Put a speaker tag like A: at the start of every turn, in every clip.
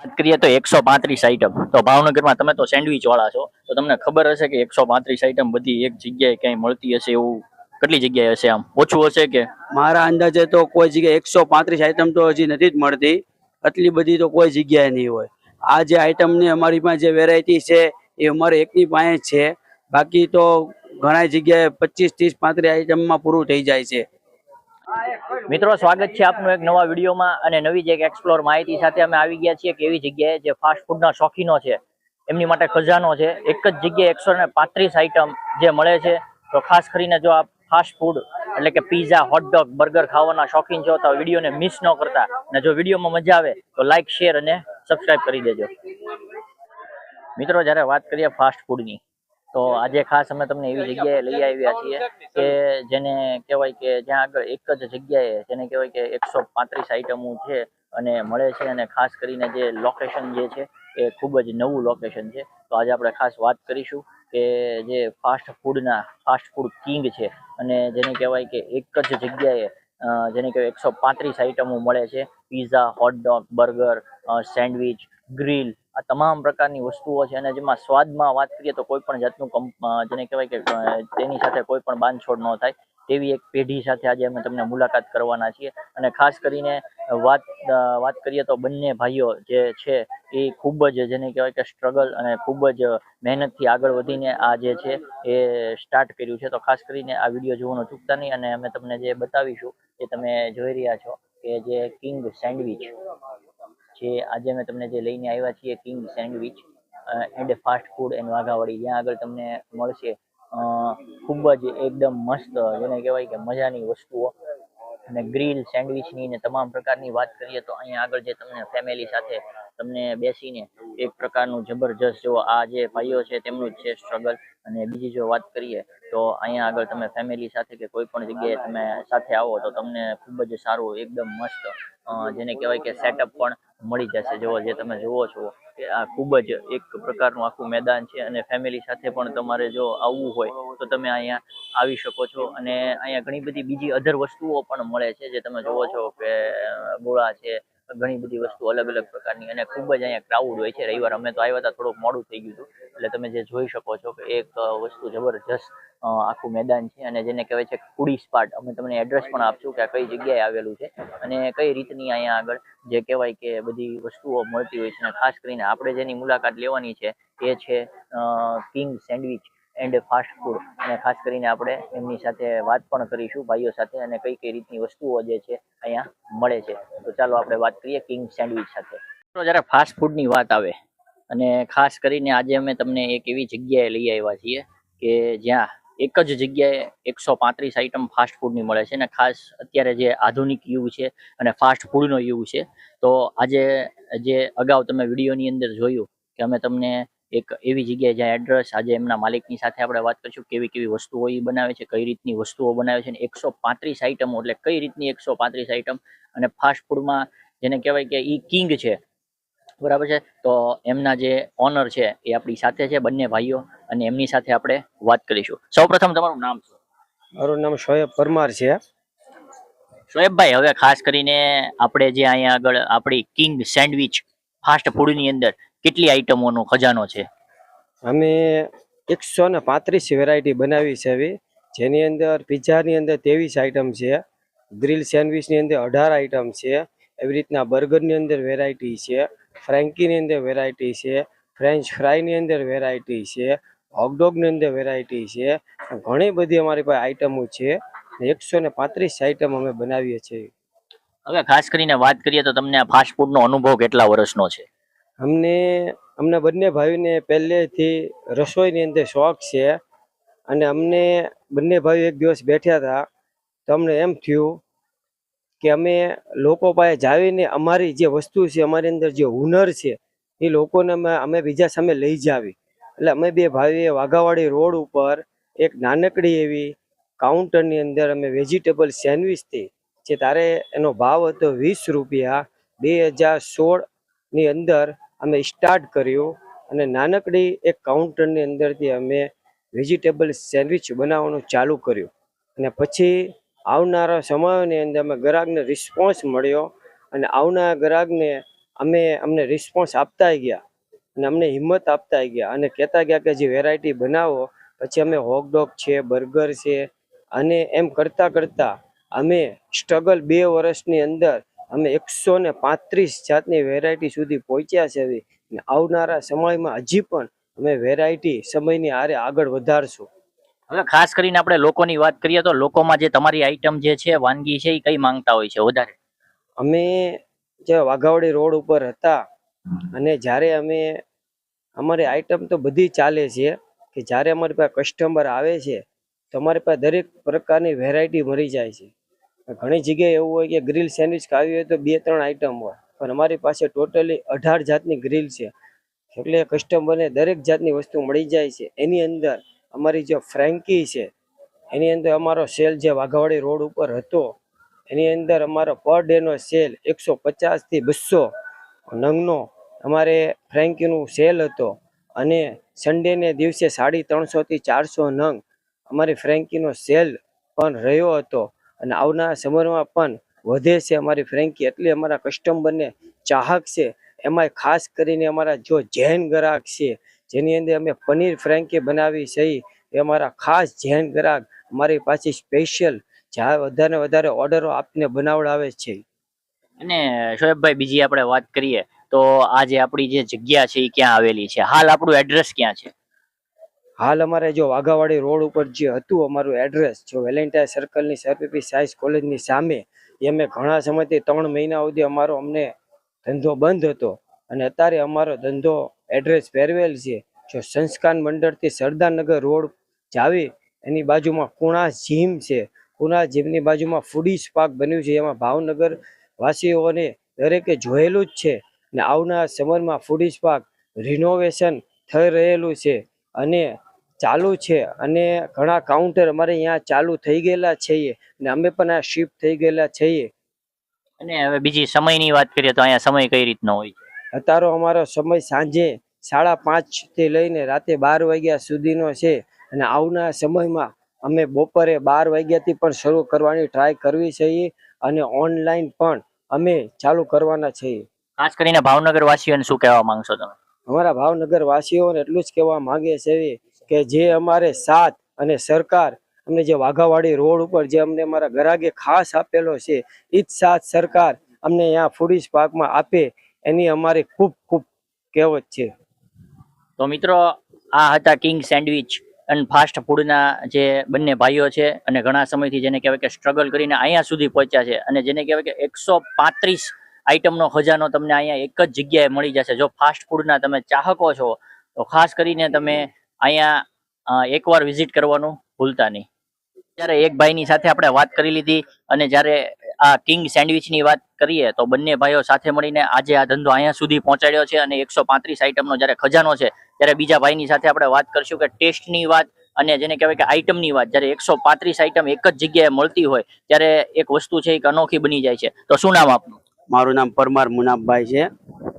A: વાત કરીએ તો એકસો પાંત્રીસ આઈટમ તો ભાવનગરમાં તમે તો સેન્ડવિચ વાળા છો, તો તમને ખબર હશે કે એકસો પાંત્રીસ આઈટમ બધી એક જગ્યાએ ક્યાંય મળતી હશે એવું? કેટલી જગ્યાએ હશે આમ? ઓછું હશે કે?
B: મારા અંદાજે તો કોઈ જગ્યાએ એકસો પાંત્રીસ આઈટમ તો હજી નથી જ મળતી. આટલી બધી તો કોઈ જગ્યાએ નહીં હોય. આ જે આઈટમની અમારી પાસે જે વેરાયટી છે, એ અમારે એકની પાસે છે. બાકી તો ઘણા જગ્યાએ પચીસ ત્રીસ પાંત્રીસ આઈટમમાં પૂરું થઈ જાય છે.
A: મિત્રો, સ્વાગત છે આપનું એક નવા વિડીયોમાં અને નવી જે એક એક્સપ્લોર માહિતી સાથે અમે આવી ગયા છીએ એવી જગ્યાએ જે ફાસ્ટ શોખીનો છે. એમની માટે ખજાનો છે. એક જ જગ્યાએ એકસો આઈટમ જે મળે છે. તો ખાસ કરીને જો આપ ફાસ્ટ ફૂડ એટલે કે પીઝા હોટડોગ બર્ગર ખાવાના શોખીન છો, તો વિડીયોને મિસ ન કરતા. અને જો વિડીયોમાં મજા આવે, તો લાઇક શેર અને સબસ્ક્રાઇબ કરી દેજો. મિત્રો, જ્યારે વાત કરીએ ફાસ્ટ ફૂડની તો આજે ખાસ અમે તમને એવી જગ્યાએ લઈ આવ્યા છીએ કે જેને કહેવાય કે જ્યાં આગળ એક જ જગ્યાએ જેને કહેવાય કે એકસો પાંત્રીસ આઈટમો છે અને મળે છે અને ખાસ કરીને જે લોકેશન જે છે એ ખૂબ જ નવું લોકેશન છે. તો આજે આપણે ખાસ વાત કરીશું કે જે ફાસ્ટ ફૂડના ફાસ્ટ ફૂડ કિંગ છે અને જેને કહેવાય કે એક જ જગ્યાએ જેને કહેવાય એકસો પાંત્રીસ આઈટમો મળે છે. Pizza hot dog burger sandwich grill આ તમામ પ્રકારની વસ્તુઓ છે અને જેમાં સ્વાદમાં વાત કરીએ તો કોઈ પણ જાતનું જેને કહેવાય કે તેની સાથે કોઈ પણ બાંધછોડ ન થાય. તેવી એક પેઢી સાથે આજે અમે તમને મુલાકાત કરવાના છીએ. અને ખાસ કરીને વાત વાત કરીએ તો બંને ભાઈઓ જે છે એ ખૂબ જ જેને કહેવાય કે સ્ટ્રગલ અને ખૂબ જ મહેનતથી આગળ વધીને આ જે છે એ સ્ટાર્ટ કર્યું છે. તો ખાસ કરીને આ વીડિયો જોવાનું ચૂકતા નહીં અને અમે તમને જે બતાવીશું એ તમે જોઈ રહ્યા છો કે જે કિંગ સેન્ડવિચ જે આજે અમે તમને જે લઈને આવ્યા છીએ king sandwich and fast food and Waghawadi. જ્યાં આગળ તમને મળશે ખૂબ જ એકદમ મસ્ત જેને કહેવાય કે મજાની વસ્તુઓ. અને ગ્રીલ, સેન્ડવિચની ને તમામ પ્રકારની વાત કરીએ તો અહીંયા આગળ જે તમને ફેમિલી સાથે તમને બેસીને એક પ્રકારનું જબરજસ્ત જો આ જે ભાઈઓ છે તેમનું જ છે સ્ટ્રગલ અને બીજી જો વાત કરીએ તો અહીંયા આગળ તમે ફેમિલી સાથે કે કોઈ પણ જગ્યાએ તમે સાથે આવો તો તમને ખૂબ જ સારું, એકદમ મસ્ત જેને કહેવાય કે સેટઅપ પણ મળી જશે. જો જે તમે જુઓ છો કે આ ખૂબ જ એક પ્રકારનું આખું મેદાન છે અને ફેમિલી સાથે પણ તમારે જો આવવું હોય તો તમે અહીંયા આવી શકો છો. અને અહીંયા ઘણી બધી બીજી અધર વસ્તુઓ પણ મળે છે. જે તમે જુઓ છો કે ગોળા છે ઘણી બધી વસ્તુ અલગ અલગ પ્રકારની અને ખૂબ જ અહીંયા ક્રાઉડ હોય છે. રવિવાર અમે તો આવ્યા હતા, થોડુંક મોડું થઈ ગયું હતું. એટલે તમે જે જોઈ શકો છો કે એક વસ્તુ જબરજસ્ત આખું મેદાન છે અને જેને કહેવાય છે કુડી સ્પાટ અમે તમને એડ્રેસ પણ આપશું કે આ કઈ જગ્યાએ આવેલું છે અને કઈ રીતની અહીંયા આગળ જે કહેવાય કે બધી વસ્તુઓ મળતી હોય છે. અને ખાસ કરીને આપણે જેની મુલાકાત લેવાની છે એ છે king sandwich and fast food અને ખાસ કરીને આપણે એમની સાથે વાત પણ કરીશું, ભાઈઓ સાથે, અને કઈ કઈ રીતની વસ્તુઓ જે છે અહીંયા મળે છે. તો ચાલો આપણે વાત કરીએ કિંગ સેન્ડવિચ સાથે. તો જ્યારે ફાસ્ટ ફૂડની વાત આવે, અને ખાસ કરીને આજે અમે તમને એક એવી જગ્યાએ લઈ આવ્યા છીએ કે જ્યાં એક જ જગ્યાએ એકસો પાંત્રીસ આઈટમ ફાસ્ટ ફૂડની મળે છે. અને ખાસ અત્યારે જે આધુનિક યુગ છે અને ફાસ્ટ ફૂડનો યુગ છે, તો આજે જે અગાઉ તમે વિડીયોની અંદર જોયું કે અમે તમને એક એવી જગ્યાએ જ્યાં એડ્રેસ આજે એમના માલિકની સાથે આપણે વાત કરીશું કેવી કેવી વસ્તુઓ એ બનાવે છે કઈ રીતની વસ્તુઓ બનાવે છે અને એકસો પાંત્રીસ આઈટમો એટલે કઈ રીતની એકસો પાંત્રીસ આઈટમ અને ફાસ્ટ ફૂડમાં જેને કહેવાય કે એ કિંગ છે. બરાબર છે? તો એમના જે ઓનર છે એ આપણી સાથે છે બંને ભાઈઓ અને એમની સાથે આપણે વાત કરીશું. સૌપ્રથમ તમારું નામ શું?
C: મારું નામ શોએબ પરમાર છે.
A: શોએબભાઈ હવે ખાસ કરીને આપણે જે અહીંયા આગળ આપણી કિંગ સેન્ડવિચ ફાસ્ટ ફૂડની અંદર કેટલી આઈટમોનો ખજાનો છે?
C: અમે એકસો ને પાંત્રીસ વેરાયટી બનાવી છે એવી. જેની અંદર પિઝાની અંદર ત્રેવીસ આઈટમ છે ગ્રીલ સેન્ડવિચની અંદર અઢાર આઈટમ છે એવી રીતના બર્ગરની અંદર વેરાયટી છે ફ્રેન્કીની અંદર વેરાયટી છે ફ્રેન્ચ ફ્રાયની અંદર વેરાયટી છે હોગડોગની અંદર વેરાયટી છે. ઘણી બધી અમારી પાસે આઈટમો છે એકસો ને પાંત્રીસ આઈટમ અમે બનાવીએ છીએ.
A: હવે ખાસ કરીને વાત કરીએ તો તમને આ ફાસ્ટ ફૂડનો અનુભવ કેટલા વર્ષનો છે?
C: અમને અમને બંને ભાઈઓને પહેલેથી રસોઈની અંદર શોખ છે અને અમને બંને ભાઈઓ એક દિવસ બેઠ્યા હતા તો અમને એમ થયું કે અમે લોકો પાસે જાવીને અમારી જે વસ્તુ છે, અમારી અંદર જે હુનર છે, એ લોકોને અમે અમે બીજા સામે લઈ જાવી. એટલે અમે બે ભાઈઓએ વાઘાવાડી રોડ ઉપર એક નાનકડી એવી કાઉન્ટરની અંદર અમે વેજીટેબલ સેન્ડવિચથી જે તારે એનો ભાવ હતો વીસ રૂપિયા. બે હજાર સોળની અંદર અમે સ્ટાર્ટ કર્યું અને નાનકડી એક કાઉન્ટરની અંદરથી અમે વેજીટેબલ સેન્ડવિચ બનાવવાનું ચાલુ કર્યું. અને પછી આવનારા સમયની અંદર અમે ગ્રાહકને રિસ્પોન્સ મળ્યો અને આવનારા ગ્રાહકને અમે અમને રિસ્પોન્સ આપતા ગયા અને અમને હિંમત આપતા ગયા અને કહેતા ગયા કે જે વેરાયટી બનાવો, પછી અમે હોગડોગ છે બર્ગર છે અને એમ કરતાં કરતાં અમે સ્ટ્રગલ બે વર્ષની અંદર અમે એકસો ને પાંત્રીસ જાતની વેરાયટી સુધી પહોંચ્યા છે હવે. અને આવનારા સમયમાં હજી પણ અમે વેરાયટી સમયની હારે આગળ વધારશું.
A: હવે ખાસ કરીને આપણે લોકોની વાત કરીએ તો લોકોમાં જે તમારી આઈટમ જે છે વાનગી છે એ કઈ માંગતા હોય છે વધારે?
C: અમે જે વાઘાવડી રોડ ઉપર હતા અને જ્યારે અમે અમારી આઈટમ તો બધી ચાલે છે કે જ્યારે અમારી પાસે કસ્ટમર આવે છે તો અમારી પાસે દરેક પ્રકારની વેરાયટી મળી જાય છે. ઘણી જગ્યાએ એવું હોય કે ગ્રીલ સેન્ડવિચ ખાવી હોય તો બે, ત્રણ આઈટમ હોય. પણ અમારી પાસે ટોટલી અઢાર જાતની ગ્રીલ છે. એટલે કસ્ટમરને દરેક જાતની વસ્તુ મળી જાય છે. એની અંદર અમારી જે ફ્રેન્કી છે, એની અંદર અમારો સેલ જે વાઘાવાડી રોડ ઉપર હતો, એની અંદર અમારો પર ડેનો સેલ એકસો પચાસથી બસો નંગનો અમારે ફ્રેન્કીનું સેલ હતો. અને સન્ડેને દિવસે સાડી ત્રણસોથી ચારસો નંગ અમારી ફ્રેન્કીનો સેલ પણ રહ્યો હતો. અને આવનારા સમયમાં પણ વધે છે અમારી ફ્રેન્કી. એટલી અમારા કસ્ટમરને ચાહક છે. એમાંય ખાસ કરીને અમારા જો જૈન ગ્રાહક છે, જેની અંદર અમે પનીર ફ્રેન્કી બનાવી છે, એ અમારા ખાસ જૈન ગ્રાહક અમારી પાસે સ્પેશિયલ જ્યાં વધારે વધારે ઓર્ડરો આપને બનાવડાવે છે.
A: અને શોએબભાઈ, બીજી આપણે વાત કરીએ તો આજે આપણી જે જગ્યા છે એ ક્યાં આવેલી છે? હાલ આપણું એડ્રેસ ક્યાં છે?
C: હાલ અમારે જો વાઘાવાડી રોડ ઉપર જે હતું અમારું એડ્રેસ જો વેલેન્ટાઇન સર્કલની સરપીપી સાયન્સ કોલેજની સામે, એ અમે ઘણા સમયથી ત્રણ મહિના સુધી અમારો અમને ધંધો બંધ હતો. અને અત્યારે અમારો ધંધો એડ્રેસ ફેરવેલ છે. જો સંસ્કાર મંડળથી સરદારનગર રોડ જાવી, એની બાજુમાં કુણા જીમ છે. કુણા જીમની બાજુમાં ફૂડી પાર્ક બન્યું છે. એમાં ભાવનગર વાસીઓને દરેકે જોયેલું જ છે. અને આવનાર સમયમાં ફૂડી પાર્ક રિનોવેશન થઈ રહેલું છે. અને ચાલુ છે અને ઘણા કાઉન્ટર અમારે અહીંયા ચાલુ થઈ ગયેલા છીએ અને અમે પણ આ શિફ્ટ થઈ ગયેલા છીએ.
A: અને હવે બીજી સમયની વાત કરીએ તો અહીંયા સમય કઈ રીતનો હોય
C: અત્યારો અમારો સમય સાંજે સાડા પાંચથી લઈને રાતે બાર વાગ્યા સુધીનો છે અને આવનાર સમયમાં અમે બપોરે બાર વાગ્યાથી પણ શરૂ કરવાની ટ્રાય કરવી છીએ અને ઓનલાઈન પણ અમે ચાલુ કરવાના છીએ.
A: ખાસ કરીને ભાવનગર વાસીઓને શું કહેવા માંગશો તમે?
C: અમારા ભાવનગર વાસીઓને એટલું જ કહેવા માંગે છે કે જે અમારે સાથ અને સરકાર અમને જે વાઘાવાડી રોડ ઉપર જે અમને અમારા ગરાગે ખાસ આપેલો છે એ જ સાથ સરકાર અમને અહીંયા ફૂડીસ પાકમાં આપે, એની અમારી ખૂબ ખૂબ કહેવત છે.
A: તો મિત્રો, આ હતા કિંગ સેન્ડવિચ અને ફાસ્ટ ફૂડના જે બંને ભાઈઓ છે અને ઘણા સમયથી જેને કહેવાય કે સ્ટ્રગલ કરીને અહીંયા સુધી પહોંચ્યા છે અને જેને કહેવાય કે એકસો પાંત્રીસ આઈટમનો ખજાનો તમને અહીંયા એક જ જગ્યાએ મળી જશે. જો ફાસ્ટ ફૂડના તમે ચાહકો છો, તો ખાસ કરીને તમે અહીંયા એકવાર વિઝિટ કરવાનું ભૂલતા નહીં. જ્યારે એક ભાઈની સાથે આપણે વાત કરી લીધી અને જ્યારે આ કિંગ સેન્ડવિચની વાત કરીએ તો બંને ભાઈઓ સાથે મળીને આજે આ ધંધો અહીંયા સુધી પહોંચાડ્યો છે અને એકસો પાંત્રીસ આઈટમનો જ્યારે ખજાનો છે, ત્યારે બીજા ભાઈની સાથે આપણે વાત કરીશું કે ટેસ્ટની વાત અને જેને કહેવાય કે આઈટમની વાત. જ્યારે એકસો પાંત્રીસ આઈટમ એક જ જગ્યાએ મળતી હોય, ત્યારે એક વસ્તુ છે, એક અનોખી બની જાય છે. તો શું નામ આપનું?
B: મારું નામ પરમાર મુનાફભાઈ છે.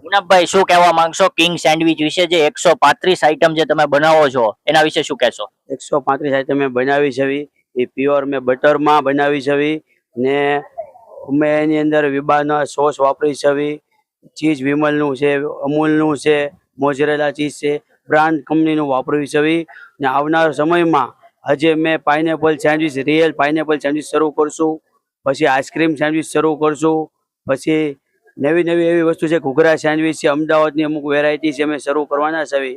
A: મુનાફભાઈ શું કહેવા માંગશો? કિંગ સેન્ડવિચ વિશે જે એકસો પાંત્રીસ આઈટમ જે તમે બનાવો છો એના વિશે શું કહેશો?
B: એકસો પાંત્રીસ આઈટમ મેં બનાવી છે. એ પ્યોર મેં બટરમાં બનાવી છે. ને મેં એની અંદર વિબાના સોસ વાપરી છે. ચીઝ વિમલનું છે અમૂલનું છે મોજરેલા ચીઝ છે બ્રાન્ડ કંપનીનું વાપરવી છે. ને આવનાર સમયમાં હજે મેં pineapple sandwich real pineapple sandwich શરૂ કરશું. પછી આઈસ્ક્રીમ સેન્ડવિચ શરૂ કરશું. પછી નવી નવી એવી વસ્તુ છે ઘૂઘરા સેન્ડવીચ છે અમદાવાદની અમુક વેરાયટી છે અમે શરૂ કરવાના છે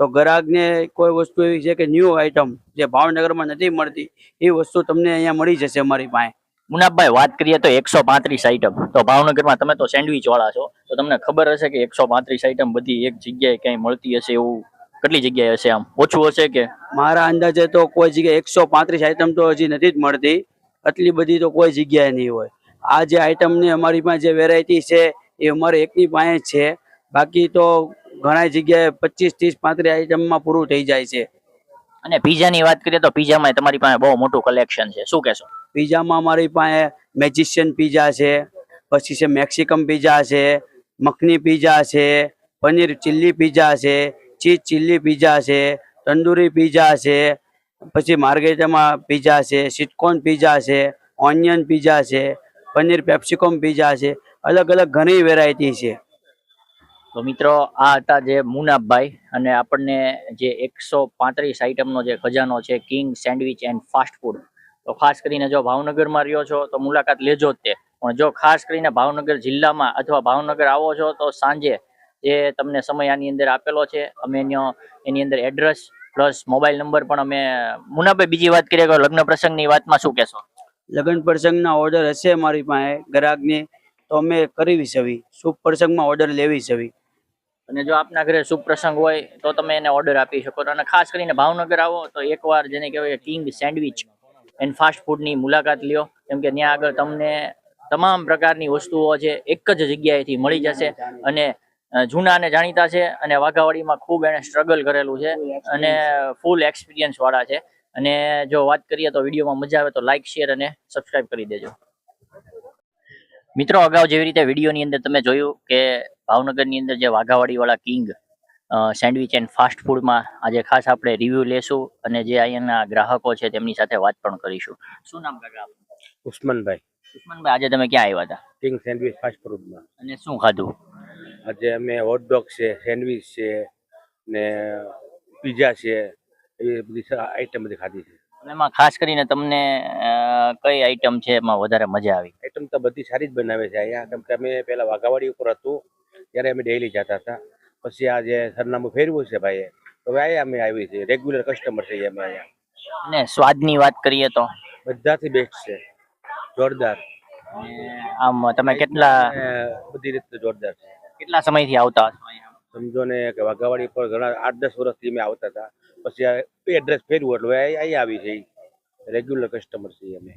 B: તો ગ્રાહકને કોઈ વસ્તુ એવી છે કે ન્યૂ આઈટમ જે ભાવનગરમાં નથી મળતી એ વસ્તુ તમને અહીંયા મળી જશે અમારી પાસે.
A: મુનાફભાઈ વાત કરીએ તો એકસો પાંત્રીસ આઈટમ તો ભાવનગરમાં તમે તો સેન્ડવિચ વાળા છો તો તમને ખબર હશે કે એકસો પાંત્રીસ આઈટમ બધી એક જગ્યાએ ક્યાંય મળતી હશે એવું? કેટલી જગ્યાએ હશે આમ? ઓછું હશે કે?
B: મારા અંદાજે તો કોઈ જગ્યાએ એકસો પાંત્રીસ આઈટમ તો હજી નથી જ મળતી. આટલી બધી તો કોઈ જગ્યાએ નહીં હોય. આ જે આઈટમની અમારી પાસે જે વેરાયટી છે એ અમારે એકની પાસે છે. બાકી તો ઘણા જગ્યાએ પચીસ ત્રીસ પાંત્રીસ આઈટમમાં પૂરું થઈ જાય છે.
A: અને પીઝાની વાત કરીએ તો પીઝામાં તમારી પાસે બહુ મોટું કલેક્શન છે. શું કહેશો?
B: પીઝામાં અમારી પાસે મેજિશિયન પીઝા છે પછી છે મેક્સિકમ પીઝા છે મખની પીઝા છે પનીર ચીલ્લી પીઝા છે ચીઝ ચીલ્લી પીઝા છે તંદૂરી પીઝા છે પછી માર્ગેટામાં પીઝા છે સિટકોન પીઝા છે ઓનિયન પીઝા છે પનીર પેપ્સિકોમ પીઝા છે. અલગ અલગ ઘણી વેરાયટી છે.
A: તો મિત્રો, આ હતા જે મુનાભાઈ અને આપણને જે એકસો પાંત્રીસ આઈટમનો જે ખજાનો છે, king sandwich and fast food. તો ખાસ કરીને જો ભાવનગરમાં રહ્યો છો, તો મુલાકાત લેજો જ તે. પણ જો ખાસ કરીને ભાવનગર જિલ્લામાં અથવા ભાવનગર આવો છો, તો સાંજે જે તમને સમય આની અંદર આપેલો છે, અમે એનો અંદર એડ્રેસ પ્લસ મોબાઈલ નંબર પણ અમે મુનાભાઈ બીજી વાત કરીએ લગ્ન પ્રસંગની વાતમાં શું કહેશો?
B: લગ્ન પ્રસંગના ઓર્ડર હશે મારી પાસે ગ્રાહકને, તો અમે કરવી છવી શુભ પ્રસંગમાં ઓર્ડર લેવી સવી
A: અને જો આપના ઘરે શુભ પ્રસંગ હોય, તો તમે એને ઓર્ડર આપી શકો. અને ખાસ કરીને ભાવનગર આવો, તો એકવાર જેને કહેવાય કિંગ સેન્ડવિચ એન્ડ ફાસ્ટ ફૂડની મુલાકાત લ્યો. કેમ કે ત્યાં આગળ તમને તમામ પ્રકારની વસ્તુઓ છે એક જ જગ્યાએથી મળી જશે અને જૂનાને જાણીતા છે અને વાઘાવાડીમાં ખૂબ એણે સ્ટ્રગલ કરેલું છે અને ફૂલ એક્સપિરિયન્સ વાળા છે. અને જો વાત કરીએ તો વિડીયોમાં મજા આવે તો લાઇક શેર અને સબસ્ક્રાઇબ કરી દેજો. મિત્રો અગાઉ જેવી રીતે વિડીયોની અંદર તમે જોયું કે ભાવનગરની અંદર જે વાઘાવાડી વાળા કિંગ સેન્ડવિચ એન્ડ ફાસ્ટ ફૂડમાં આજે ખાસ આપણે રિવ્યુ લેશું અને જે અહીંયાના ગ્રાહકો છે તેમની સાથે વાત પણ કરીશું. શું નામ કાકા?
D: ઉસ્માનભાઈ.
A: ઉસ્માનભાઈ આજે તમે ક્યાં આવ્યા હતા?
D: કિંગ સેન્ડવિચ ફાસ્ટ ફૂડમાં
A: અને શું ખાધું?
D: આજે અમે હોટડોગ છે સેન્ડવિચ છે ને પીઝા છે એવી બધી આઈટમ બધી ખાધી છે.
A: એમાં ખાસ કરીને તમને કઈ આઈટમ છે એમાં વધારે મજા આવી?
D: આઈટમ તો બધી સારી જ બનાવે છે. અહીંયા કેમ કે અમે પહેલા વાઘાવાડી ઉપર હતું ત્યારે અમે ડેઈલી જતા હતા. પછી આ જે સરનામું ફેરવું છે ભાઈએ તો હવે અહીંયા અમે આવી છે રેગ્યુલર કસ્ટમર છે અમે અહીંયા.
A: અને સ્વાદની વાત કરીએ તો?
D: બધાથી બેસ્ટ છે. જોરદાર.
A: આમ તમે કેટલા
D: બધી રીતે જોરદાર છે.
A: કેટલા સમયથી આવતા હશો
D: સમજો ને કે વાઘાવાડી પર ઘણા આઠ દસ વર્ષથી અમે આવતા હતા. પછી આ એડ્રેસ ફેરવું એટલે અહીંયા આવી છે રેગ્યુલર કસ્ટમર છીએ અમે.